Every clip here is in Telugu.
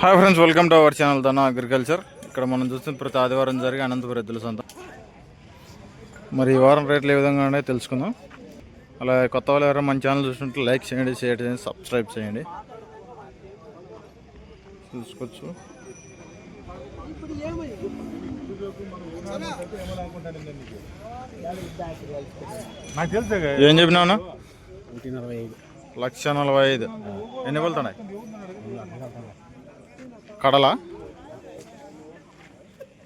Hi friends welcome to our channel Dhana agriculture ఇక్కడ మనం చూస్తున్న ప్రతి ఆదివారం జరిగే అనంతపురం ఎద్దుల సంత. మరి ఈ వారం రేట్లు ఏ విధంగా ఉన్నాయో తెలుసుకుందాం. అలా కొత్త వాళ్ళు ఎవరైనా మన ఛానల్ చూస్తుంటే లైక్ చేయండి షేర్ చేయండి సబ్స్క్రైబ్ చేయండి. చూసుకోవచ్చు. ఏం చెప్పినావునా ఐదు. లక్ష నలభై ఐదు. ఎన్ని వెళ్తున్నాయి కడల.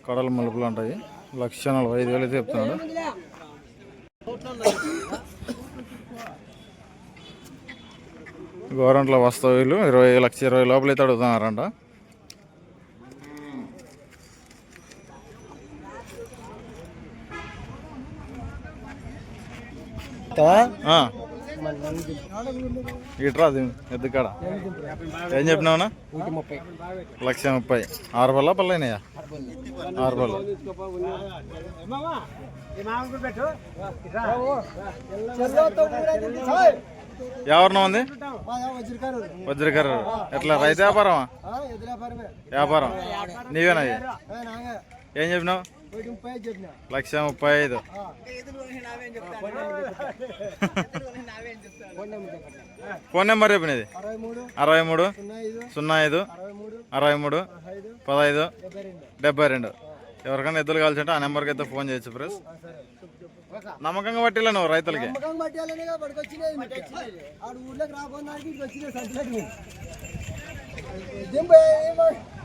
కడల మలుపులు ఉంటాయి లక్ష నలభై ఐదు వేలు అయితే చెప్తున్నాడు. గవర్నమెంట్లో వస్తువులు ఇరవై లక్ష ఇరవై లోపల అయితే అడుగుతున్నారంట. ఆ, ఇట్రా ఎద్దుకాడ. ఏం చెప్పినావునా? లక్ష ముప్పై. ఆరు బల్ల పల్లెనయ్యా ఆరు బల్ల. ఎవరినో ఉంది వజ్రకర్ర. ఎట్లా? రైతు వ్యాపారమా? వ్యాపారం. నీవేనా? ఏం చెప్పినావు? లక్ష ముప్పై ఐదు. ఫోన్ నెంబర్ చెప్పినది అరవై మూడు సున్నా ఐదు అరవై మూడు పదహైదు డెబ్బై రెండు. ఎవరికైనా ఎద్దులు కావాల్సింటే ఆ నెంబర్కి అయితే ఫోన్ చేయొచ్చు ప్రెస్ నమ్మకంగా పట్టిలే నువ్వు రైతులకి?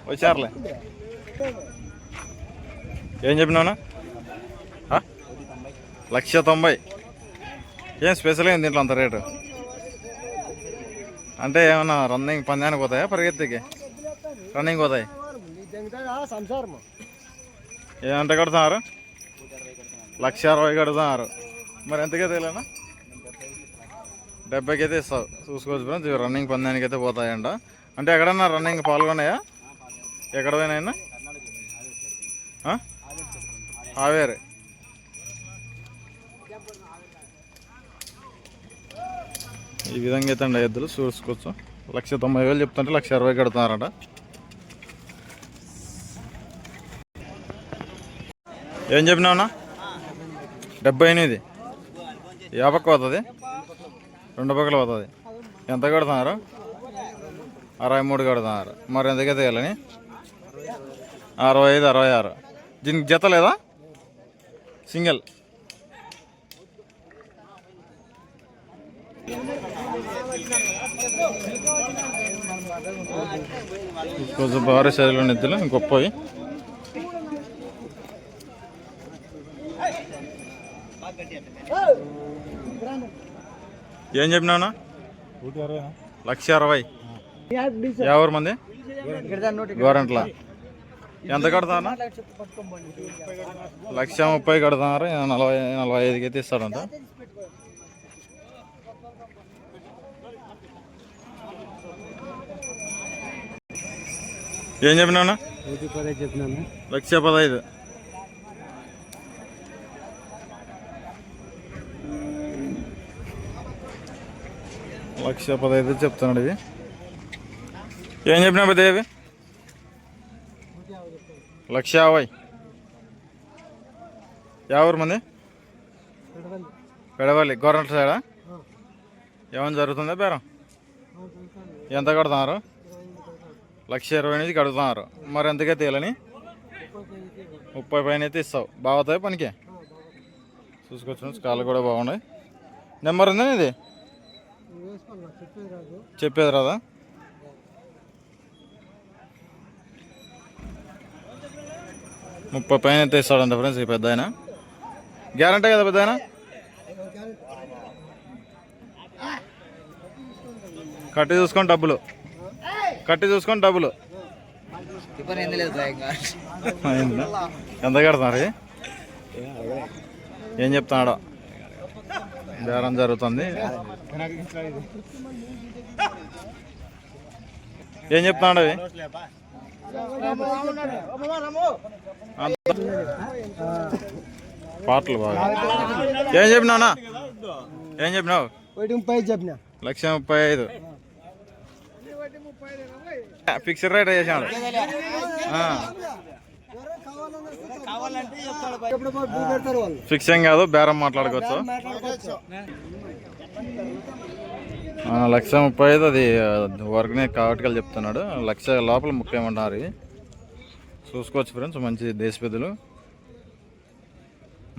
వచ్చారులే. ఏం చెప్పినావునా లక్ష తొంభై. ఏం స్పెషల్ ఏంది దీంట్లో అంత రేటు? అంటే ఏమన్నా రన్నింగ్ పందానికి పోతాయా పరిగెత్తికి? రన్నింగ్ పోతాయి. ఏమంట కడుతున్నారు? లక్ష అరవై కడుతున్నారు. మరి ఎంతకే తెలియనా డెబ్బైకి అయితే ఇస్తావు. చూసుకోవచ్చు ఫ్రెండ్స్ ఇవి రన్నింగ్ పందానికి అయితే పోతాయంట. అంటే ఎక్కడన్నా రన్నింగ్ పాల్గొన్నాయా? ఎక్కడ పోయినాయన్నా? ఆ? ఈ విధంగా అయితే అండి ఎద్దులు చూసుకోవచ్చు. లక్ష తొంభై వేలు చెప్తుంటే లక్ష అరవై కడుతున్నారట. ఏం చెప్పినావునా డెబ్బై ఎనిమిది. ఏ పక్క పోతుంది? రెండు పక్కలు పోతుంది. ఎంత కడుతున్నారు? అరవై మూడు కడుతున్నారు. మరి ఎంతకైతే వెళ్ళని అరవై ఐదు అరవై ఆరు. దీనికి జత లేదా? సింగిల్. కొంచెం భారీ శైలిలో నిద్రలు గొప్పవి. ఏం అరవై లక్ష అరవై. ఎవరి మంది? గోరంట్ల. ఎంత కడతానా లక్ష ముప్పై కడుతున్నారు ఈయన నలభై నలభై ఐదుకి అయితే ఇస్తాడంట ఏం చెప్పినాను లక్ష పదహైదు. లక్ష పదహైదు చెప్తున్నాడు ఇవి ఏం చెప్పినా పెద్ద లక్ష యాభై యాభై మంది? పెడవల్లి. గవర్నమెంట్ సైడా? ఏమైనా జరుగుతుందా బేరం. ఎంత కడుతున్నారు? లక్ష ఇరవై ఎనిమిది కడుతున్నారు. మరి ఎంతకే తేలని ముప్పై పైన అయితే ఇస్తావు బాగుతాయి పనికి? చూసుకోవచ్చు కాళ్ళు కూడా బాగున్నాయి. నెంబర్ ఉందా ఇది చెప్పేది రాదు చెప్పేది రాదా ముప్పై పైన అయితే ఇస్తాడంట ఫ్రెండ్స్? ఈ పెద్ద ఆయన గ్యారంటీ కదా పెద్ద ఆయన కట్టి చూసుకొని డబ్బులు. కట్టి చూసుకొని డబ్బులు? ఎంత కడుతున్నారు? ఏం చెప్తున్నాడో? బేరం జరుగుతుంది. ఏం చెప్తున్నాడు అవి పాటలు బాగా. ఏం చెప్పినావునా ఏం చెప్పినావు? ఒకటి ముప్పై చెప్పిన లక్ష ముప్పై ఐదు. ఫిక్స్డ్ రేట్ చేసాడు ఫిక్సింగ్ ఫిక్స్ ఏం కాదు బేరం మాట్లాడుకోవచ్చు. లక్ష ముప్పై ఐదు అది వర్క్నే కావటికలు చెప్తున్నాడు. లక్ష లోపల ముప్పై ఏమంటున్నారు ఇవి. చూసుకోవచ్చు ఫ్రెండ్స్ మంచి దేశ పెద్దలు.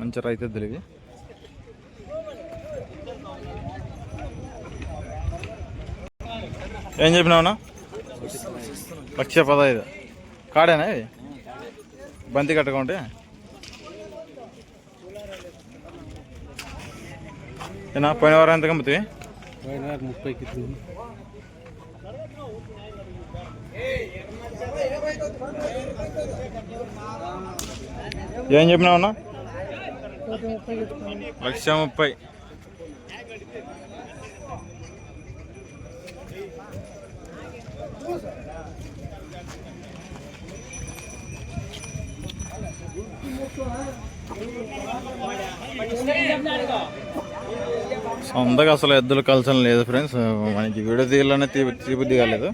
మంచి రైతెద్దులు ఇవి. ఏం చెప్పినావునా లక్ష పదహైదు. కాడేనా ఇవి బంతి కట్టుకుంటే? ఏనా పోయిన వారం ఎంత కమ్ముతాయి? ముప్పైకి ఏం చెప్పినావునా లక్ష ముప్పై. అందరికి అసలు ఎద్దులు కలచడం లేదు ఫ్రెండ్స్ మనకి వీడియో తీయాలనే తీ తీబుద్ధి కాలేదు.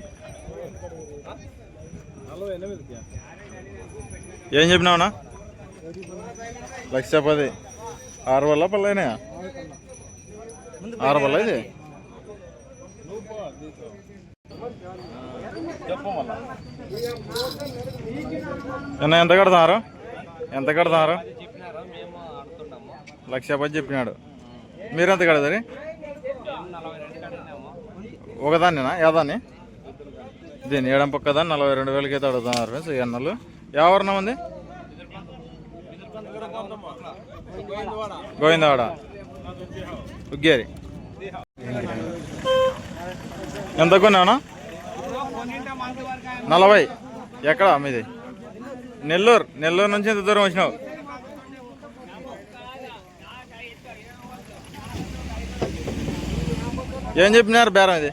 ఏం చెప్పినావునా లక్ష పది. ఆరు వల్ల పల్లెనా ఆరు వల్ల ఇది? నిన్న ఎంత కడతారు ఎంత కడతారు లక్ష పది చెప్పినాడు. మీరెంత కడతారు? ఒకదాన్నేనా? యాదాన్ని? దీన్ని ఏడం పక్కదాన్ని నలభై రెండు వేలకి అయితే అడుగుతున్నారు ఫ్రెండ్స్ ఈ అన్నలు. ఎవరినా ఉంది? గోవిందవాడ. ఉగ్గేరి. ఎంత కొన్నావునా? నలభై. ఎక్కడ? మీది? నెల్లూరు. నెల్లూరు నుంచి ఎంత దూరం వచ్చినావు? ఏం చెప్పినారు బేరం ఇది?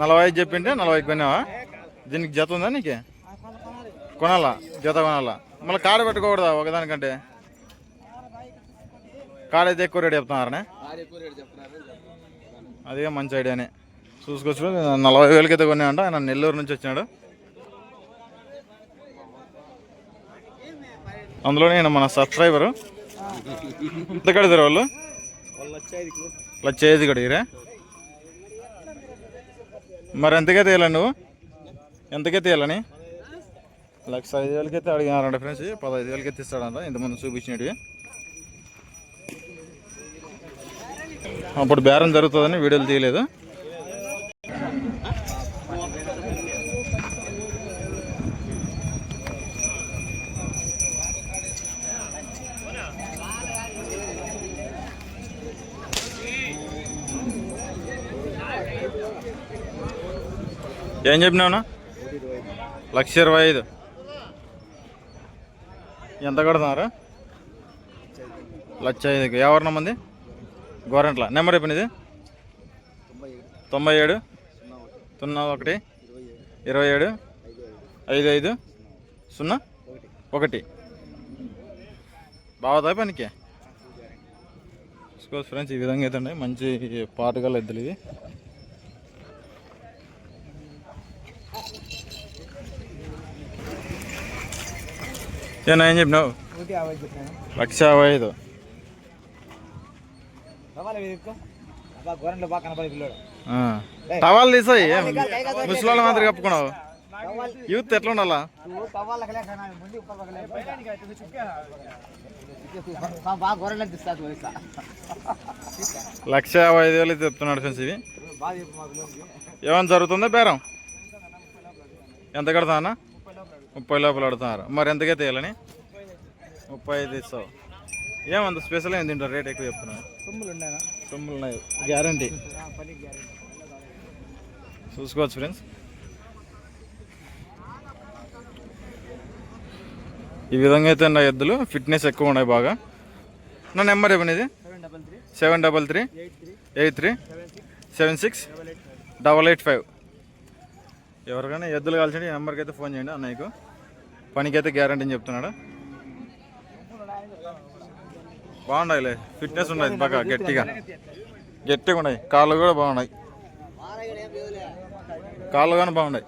నలభై ఐదు చెప్పింటే నలభై కొన్నావా దీనికి జత ఉందా నీకు? కొనాలా? జత కొనాలా? మళ్ళీ కాడ పెట్టుకోకూడదా ఒకదానికంటే? కాడ అయితే ఎక్కువ రేటు చెప్తున్నారనే? అదే మంచి ఐడియానే. చూసుకొచ్చి నలభై వేలకి అయితే కొన్నాయంట ఆయన నెల్లూరు నుంచి వచ్చినాడు. అందులోనే మన సబ్స్క్రైబరు. ఎంత కడతారు వాళ్ళు? లక్ష ఐదు కడిగిరా? మరి ఎంతకే తీయాల నువ్వు? ఎంతకే తీయాలని లక్ష ఐదు వేలకి అయితే అడిగినారంట ఫ్రెండ్స్ పదహైదు వేలకి అయితే ఇస్తాడంట ఇంతకుముందు చూపించినవి అప్పుడు బేరం జరుగుతుందని వీడియోలు తీయలేదు. ఏం చెప్పినావునా? లక్ష ఇరవై ఐదు. ఎంత కడుతున్నారు? లక్ష ఐదుకి. ఎవరిన మంది గోరంట్ల. నెంబర్ చెప్పినది తొంభై ఏడు. సున్నా ఒకటి. ఇరవై ఏడు. ఐదు ఐదు. సున్నా ఒకటి. బాగుదా పనికి? స్కూల్స్ ఫ్రెండ్స్ ఈ విధంగా అయితే ఉన్నాయి మంచి పాటుగా ఎద్దులు ఇది. ఏనా ఏం చెప్పినావు? ఒకటి లక్ష యాభై ఐదు ఆ. టవాల్ తీసాయి ముసలి మాదిరి కప్పుకున్నావు. యూత్ ఎట్లా ఉండాలా? లక్ష యాభై ఐదు వేలు చెప్తున్నాడు ఫ్రెండ్స్ ఇవి. ఏమైనా జరుగుతుందా బేరం? ఎంత కడతా అన్న ముప్పై లోపల అడుగుతున్నారు మరి ఎంతకే తీయాలని ముప్పై ఐదు ఇస్తావు. ఏమంత స్పెషల్ ఏం తింటారు? రేట్ ఎక్కువ చెప్తున్నారు సొమ్ములు ఉన్నాయా సొమ్ములు ఉన్నాయి గ్యారంటీ. చూసుకోవచ్చు ఫ్రెండ్స్. ఈ విధంగా అయితే నా ఎద్దులు ఫిట్నెస్ ఎక్కువ ఉన్నాయి బాగా. నా నెంబర్ ఏమనేది seven double three seven double three. Eight three. Seven six. Double eight double eight five. ఎవరికైనా ఎద్దులు కాల్చండి ఈ నెంబర్కి అయితే ఫోన్ చేయండి అన్నయ్యకు. పనికైతే గ్యారంటీ అని చెప్తున్నాడు? ఫిట్నెస్ ఉన్నాయి బాగా గట్టిగా. గట్టిగా ఉన్నాయి. కాళ్ళు కూడా బాగున్నాయి. కాళ్ళు కానీ బాగున్నాయి.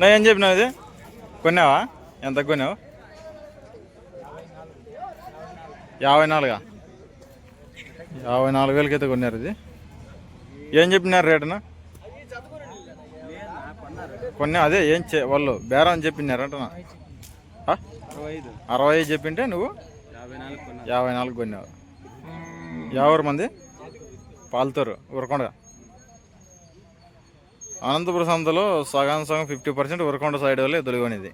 నేను ఏం చెప్పినావు ఇది? కొన్నావా? ఎంత కొన్నావు? యాభై నాలుగా? యాభై నాలుగు వేలకైతే కొన్నారు ఇది. ఏం చెప్పినారు రేటున కొన్ని అదే ఏం చే వాళ్ళు బేరం అని చెప్పినారు అంటున్నా అరవై ఐదు చెప్పింటే నువ్వు యాభై నాలుగు కొన్నావు. యాభై మంది? పాల్తారు ఉరకొండ అనంతపురం సంతలో సగం సగం ఫిఫ్టీ పర్సెంట్ ఉరకొండ సైడ్ వాళ్ళే తొలిగొనేది.